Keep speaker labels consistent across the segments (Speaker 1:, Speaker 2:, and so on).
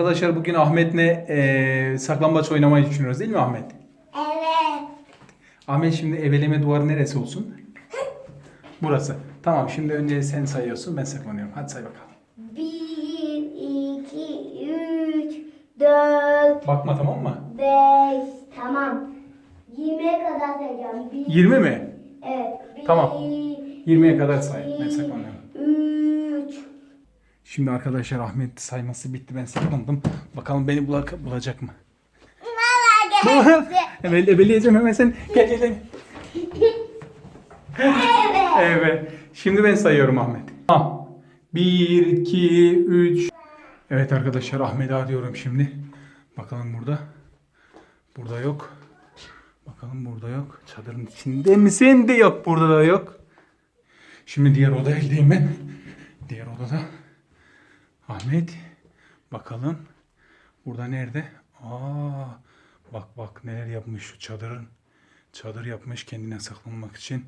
Speaker 1: Arkadaşlar bugün Ahmet'le eee saklambaç oynamayı düşünüyoruz değil mi Ahmet?
Speaker 2: Evet.
Speaker 1: Ahmet şimdi ebeleme duvarı neresi olsun? Burası. Tamam şimdi önce sen sayıyorsun ben saklanıyorum. Hadi say bakalım.
Speaker 2: Bir, iki, üç, dört,
Speaker 1: Bakma tamam mı?
Speaker 2: beş. Tamam. 20'ye kadar sayacağım. Bir,
Speaker 1: 20 mi?
Speaker 2: Evet. Bir,
Speaker 1: Tamam. 20'ye kadar say. Ben. Şimdi arkadaşlar Ahmet sayması bitti ben saklandım. Bakalım beni bulak bulacak mı? Evet ebeleyeceğim hemen sen. Gel gel gel.
Speaker 2: evet.
Speaker 1: Evet. Şimdi ben sayıyorum Ahmet. Tamam. 1, 2, 3. Evet arkadaşlar Ahmet'i arıyorum şimdi. Bakalım burada. Burada yok. Bakalım burada yok. Çadırın içinde misin? De yok. Burada da yok. Şimdi diğer odaya gideyim ben. Diğer odada. Ahmet. Bakalım. Burada nerede? Aa, bak bak neler yapmış şu çadırın. Çadır yapmış kendine saklanmak için.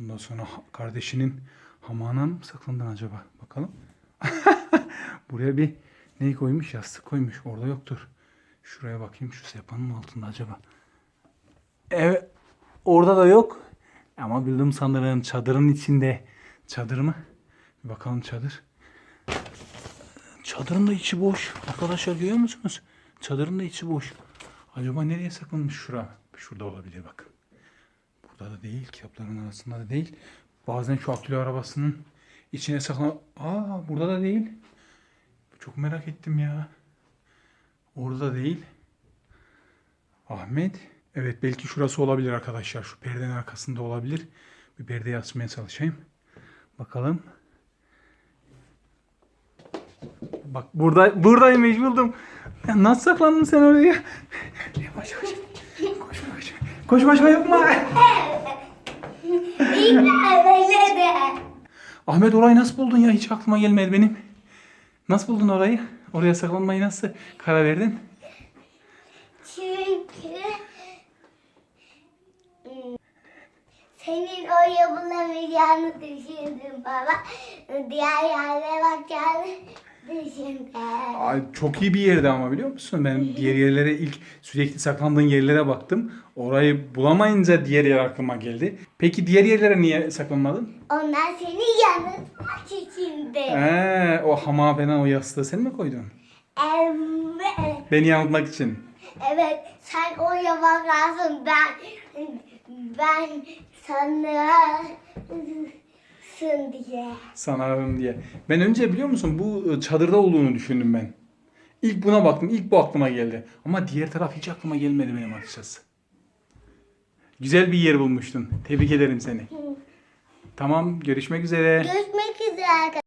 Speaker 1: Ondan sonra kardeşinin hamağına mı saklandın acaba? Bakalım. Buraya bir ne koymuş? Yastık koymuş. Orada yoktur. Şuraya bakayım. Şu sehpanın altında acaba. Evet. Orada da yok. Ama bildim sanırım çadırın içinde. Çadır mı? Bir bakalım çadır. Çadırın da içi boş. Arkadaşlar görüyor musunuz? Çadırın da içi boş. Acaba nereye saklanmış? Şura. Şurada olabilir bakın. Burada da değil. Kitapların arasında da değil. Bazen şu akülü arabasının içine saklan... Aa burada da değil. Çok merak ettim ya. Orada da değil. Ahmet. Evet belki şurası olabilir arkadaşlar. Şu perdenin arkasında olabilir. Bir perdeyi açmaya çalışayım. Bakalım. Bak burada buradaymış buldum. Ya nasıl saklandın sen oraya? Yavaş yavaş. Koşma koşma. Koşma koşma yapma. Ahmet orayı nasıl buldun ya? Hiç aklıma gelmedi benim. Nasıl buldun orayı? Oraya saklanmayı nasıl karar verdin?
Speaker 2: Çünkü senin oraya bulamayacağını düşündüm baba. Diğer yerlere bakacağını.
Speaker 1: Ay, çok iyi bir yerdi ama biliyor musun? Ben diğer yerlere ilk sürekli saklandığın yerlere baktım. Orayı bulamayınca diğer yer aklıma geldi. Peki diğer yerlere niye saklanmadın?
Speaker 2: Onlar seni yanıltmak içindi.
Speaker 1: Ee, o hamağa falan o yastığı sen mi koydun?
Speaker 2: Evet.
Speaker 1: Beni yanıltmak için.
Speaker 2: Evet. Sen oraya bakarsın. Ben ben sanırsın diye.
Speaker 1: Sanarım diye. Ben önce biliyor musun bu e, çadırda olduğunu düşündüm ben. İlk buna baktım. ilk bu aklıma geldi. Ama diğer taraf hiç aklıma gelmedi benim açıkçası. Güzel bir yer bulmuştun. Tebrik ederim seni. Tamam görüşmek üzere.
Speaker 2: Görüşmek üzere arkadaşlar.